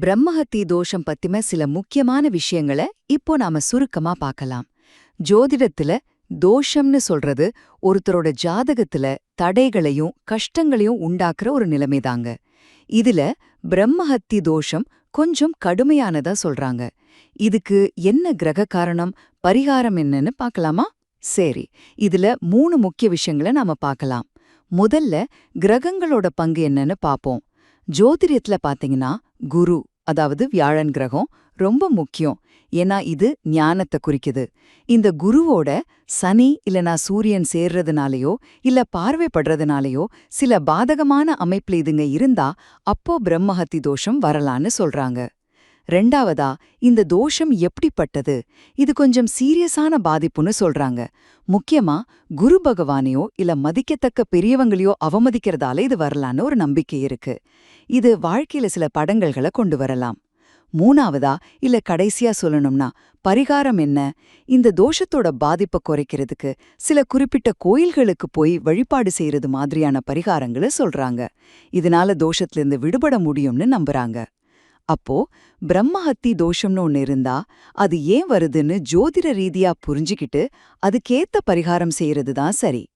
பிரம்மஹத்தி தோஷம் பத்தின சில முக்கியமான விஷயங்களை இப்போ நாம சுருக்கமா பார்க்கலாம் ஜோதிடத்துல தோஷம்னு சொல்றது ஒருத்தரோட ஜாதகத்துல தடைகளையும் கஷ்டங்களையும் உண்டாக்குற ஒரு நிலைமைதாங்க. இதுல பிரம்மஹத்தி தோஷம் கொஞ்சம் கடுமையானதா சொல்றாங்க. இதுக்கு என்ன கிரக காரணம் பரிகாரம் என்னன்னு பார்க்கலாமா சரி இதுல மூணு முக்கிய விஷயங்களை நாம பார்க்கலாம் முதல்ல கிரகங்களோட பங்கு என்னன்னு பாப்போம். ஜோதிடத்துல பாத்தீங்கன்னா குரு அதாவது வியாழன் கிரகம் ரொம்ப முக்கியம். ஏன்னா இது ஞானத்தை குறிக்குது. இந்த குருவோட சனி இல்லனா சூரியன் சேர்றதுனாலயோ இல்ல பார்வைப்படுறதுனாலயோ சில பாதகமான அமைப்புல இதுங்க இருந்தா அப்போ பிரம்மஹத்தி தோஷம் வரலான்னு சொல்றாங்க. ரெண்டாவதா இந்த தோஷம் எப்படிப்பட்டது? இது கொஞ்சம் சீரியஸான பாதிப்புன்னு சொல்றாங்க. முக்கியமா குரு பகவானையோ இல்ல மதிக்கத்தக்க பெரியவங்களையோ அவமதிக்கிறதால இது வரலான்னு ஒரு நம்பிக்கை இருக்கு. இது வாழ்க்கையில சில படங்கள்களை கொண்டு வரலாம். மூணாவதா இல்ல கடைசியா சொல்லணும்னா பரிகாரம் என்ன? இந்த தோஷத்தோட பாதிப்பை குறைக்கிறதுக்கு சில குறிப்பிட்ட கோயில்களுக்கு போய் வழிபாடு செய்யறது மாதிரியான பரிகாரங்களை சொல்றாங்க. இதனால தோஷத்திலிருந்து விடுபட முடியும்னு நம்புறாங்க. அப்போ பிரம்மஹத்தி தோஷம்னு ஒன்னு இருந்தா அது ஏன் வருதுன்னு ஜோதிட ரீதியா புரிஞ்சுக்கிட்டு அதுக்கேத்த பரிகாரம் செய்யறது தான் சரி.